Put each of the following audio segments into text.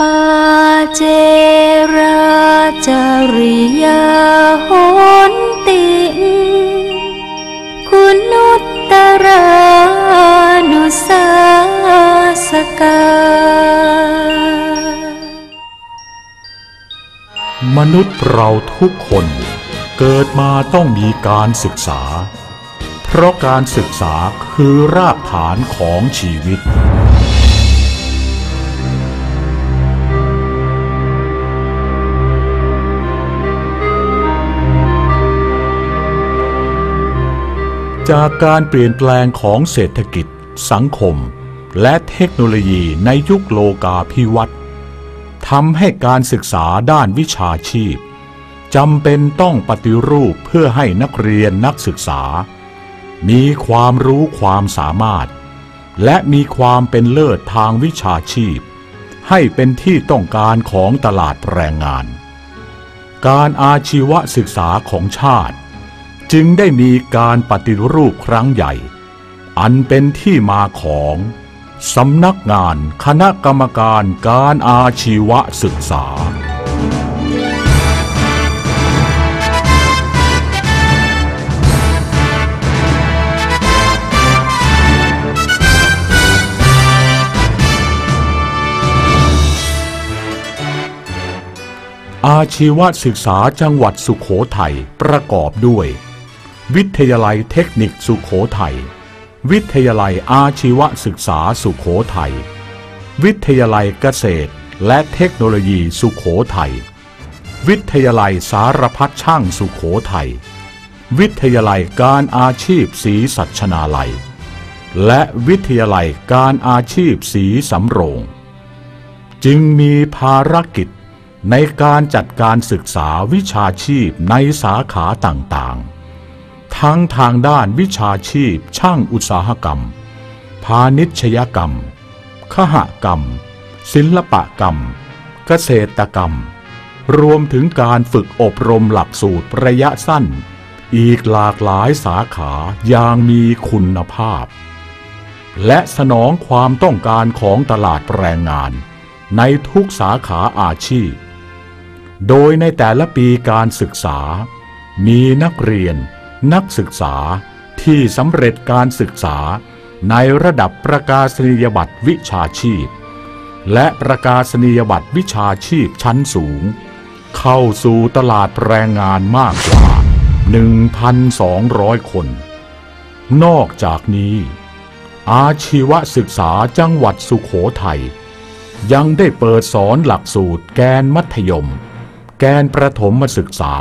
ปาเจราจริยาหนติคุณุตตรานุสาสกามนุษย์เราทุกคนเกิดมาต้องมีการศึกษา เพราะการศึกษาคือรากฐานของชีวิต จากการเปลี่ยนแปลงของเศรษฐกิจ สังคม และเทคโนโลยีในยุคโลกาภิวัตน์ทำให้การศึกษาด้านวิชาชีพจำเป็นต้องปฏิรูปเพื่อให้นักเรียนนักศึกษา มีความรู้ความสามารถ และมีความเป็นเลิศทางวิชาชีพ ให้เป็นที่ต้องการของตลาดแรงงาน การอาชีวศึกษาของชาติ จึงได้มีการปฏิรูปครั้งใหญ่ อันเป็นที่มาของสำนักงานคณะกรรมการการอาชีวศึกษา อาชีวศึกษาจังหวัดสุขโขทัยประกอบด้วย วิทยาลัยเทคนิคสุขโขทัย วิทยาลัยอาชีวศึกษาสุขโขทัย วิทยาลัยเกษตรและเทคโนโลยีสุขโขทัย วิทยาลัยสารพัดช่างสุขโขทัย วิทยาลัยการอาชีพศรีสัชนาลัย และวิทยาลัยการอาชีพศรีสำโรง จึงมีภารกิจในการจัดการศึกษาวิชาชีพในสาขาต่างๆ ทั้งทางด้านวิชาชีพ ช่างอุตสาหกรรม พาณิชยกรรม ขหกรรม ศิลปกรรม เกษตรกรรม รวมถึงการฝึกอบรมหลักสูตรระยะสั้น อีกหลากหลายสาขาอย่างมีคุณภาพ และสนองความต้องการของตลาดแรงงาน ในทุกสาขาอาชีพ โดยในแต่ละปีการศึกษา มีนักเรียน นักศึกษาที่สำเร็จการศึกษาในระดับประกาศนียบัตรวิชาชีพ และประกาศนียบัตรวิชาชีพชั้นสูง เข้าสู่ตลาดแรงงานมากกว่า 1,200 คน นอกจากนี้ อาชีวศึกษาจังหวัดสุขโขทัยยังได้เปิดสอนหลักสูตรแกนมัธยม แกนประถมศึกษา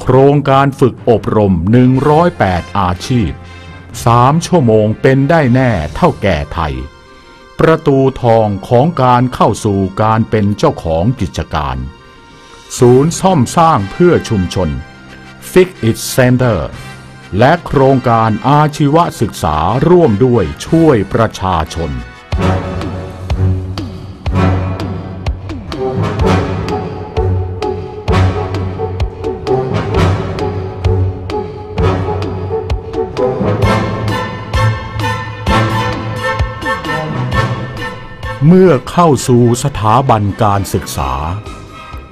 โครงการฝึกอบรม 108 อาชีพ 3 ชั่วโมงเป็นได้แน่เท่าแก่ไทย ประตูทองของการเข้าสู่การเป็นเจ้าของกิจการ ศูนย์ซ่อมสร้างเพื่อชุมชน Fix It Center และโครงการอาชีวศึกษาร่วมด้วยช่วยประชาชน มื่อเข้าสู่สถาบันการศึกษา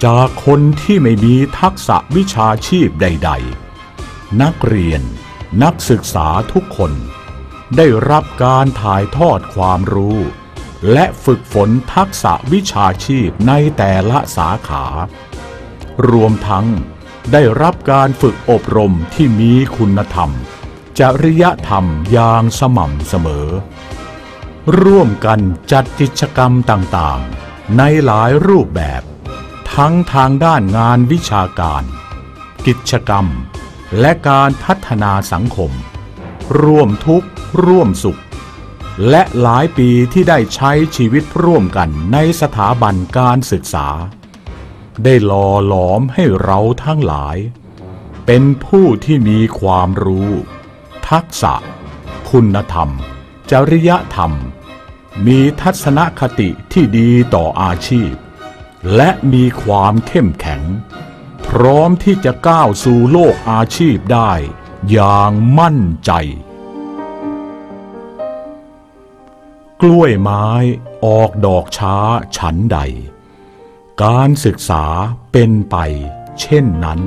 จากคนที่ไม่มีทักษะวิชาชีพใด ๆ นักเรียนนักศึกษาทุกคน ได้รับการถ่ายทอดความรู้ และฝึกฝนทักษะวิชาชีพในแต่ละสาขา รวมทั้งได้รับการฝึกอบรมที่มีคุณธรรม จริยธรรมอย่างสม่ำเสมอ ร่วมกันจัดกิจกรรมต่างๆ ในหลายรูปแบบ ทั้งทางด้านงานวิชาการ กิจกรรม และการพัฒนาสังคม ร่วมทุกข์ ร่วมสุข และหลายปีที่ได้ใช้ชีวิตร่วมกันในสถาบันการศึกษา ได้หล่อหลอมให้เราทั้งหลาย เป็นผู้ที่มีความรู้ ทักษะ คุณธรรมจริยธรรม มีทัศนคติที่ดีต่ออาชีพ และมีความเข้มแข็ง พร้อมที่จะก้าวสู่โลกอาชีพได้อย่างมั่นใจ กล้วยไม้ออกดอกช้าฉันใด การศึกษาเป็นไปเช่นนั้น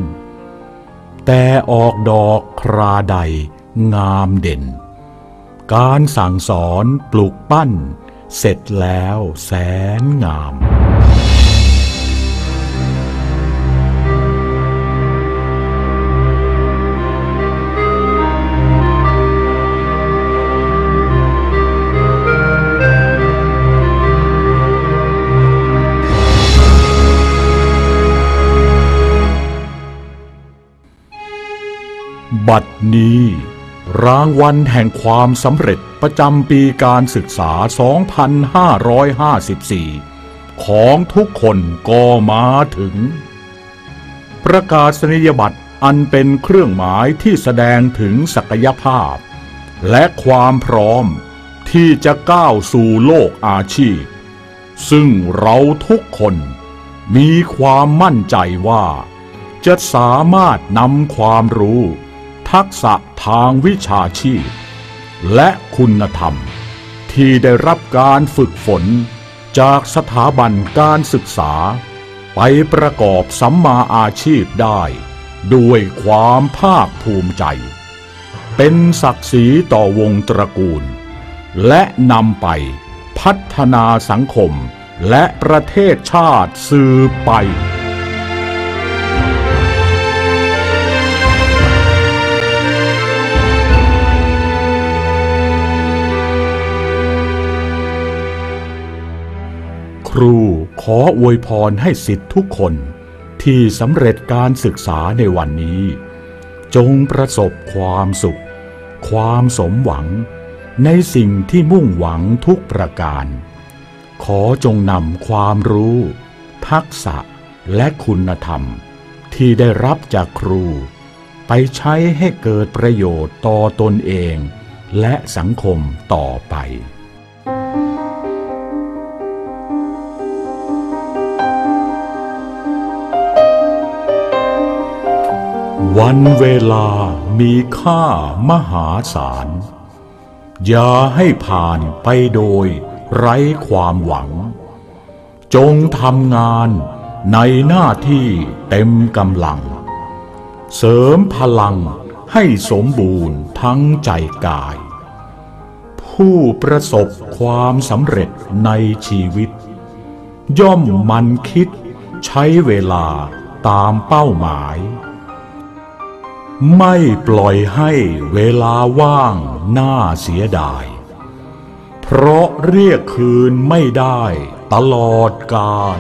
แต่ออกดอกคราใดงามเด่น การสั่งสอนปลูกปั้น เสร็จแล้วแสนงาม บัดนี้ รางวัลแห่งความสำเร็จประจำปีการศึกษา 2554 ของทุกคนก็มาถึง ประกาศนียบัตรอันเป็นเครื่องหมายที่แสดงถึงศักยภาพ และความพร้อมที่จะก้าวสู่โลกอาชีพ ซึ่งเราทุกคนมีความมั่นใจว่า จะสามารถนำความรู้ ทักษะทางวิชาชีพ และคุณธรรม ที่ได้รับการฝึกฝนจากสถาบันการศึกษา ไปประกอบสัมมาอาชีพได้ ด้วยความภาคภูมิใจ เป็นศักดิ์ศรีต่อวงตระกูล และนำไปพัฒนาสังคมและประเทศชาติสืบไป ครูขออวยพรให้สิทธิทุกคนที่สำเร็จการศึกษาในวันนี้ จงประสบความสุข ความสมหวัง ในสิ่งที่มุ่งหวังทุกประการ ขอจงนำความรู้ ทักษะและคุณธรรม ที่ได้รับจากครู ไปใช้ให้เกิดประโยชน์ต่อตนเอง และสังคมต่อไป วันเวลามีค่ามหาศาล อย่าให้ผ่านไปโดยไร้ความหวัง จงทำงานในหน้าที่เต็มกำลัง เสริมพลังให้สมบูรณ์ทั้งใจกาย ผู้ประสบความสำเร็จในชีวิต ย่อมมันคิดใช้เวลาตามเป้าหมาย ไม่ปล่อยให้เวลาว่างน่าเสียดาย เพราะเรียกคืนไม่ได้ตลอดกาล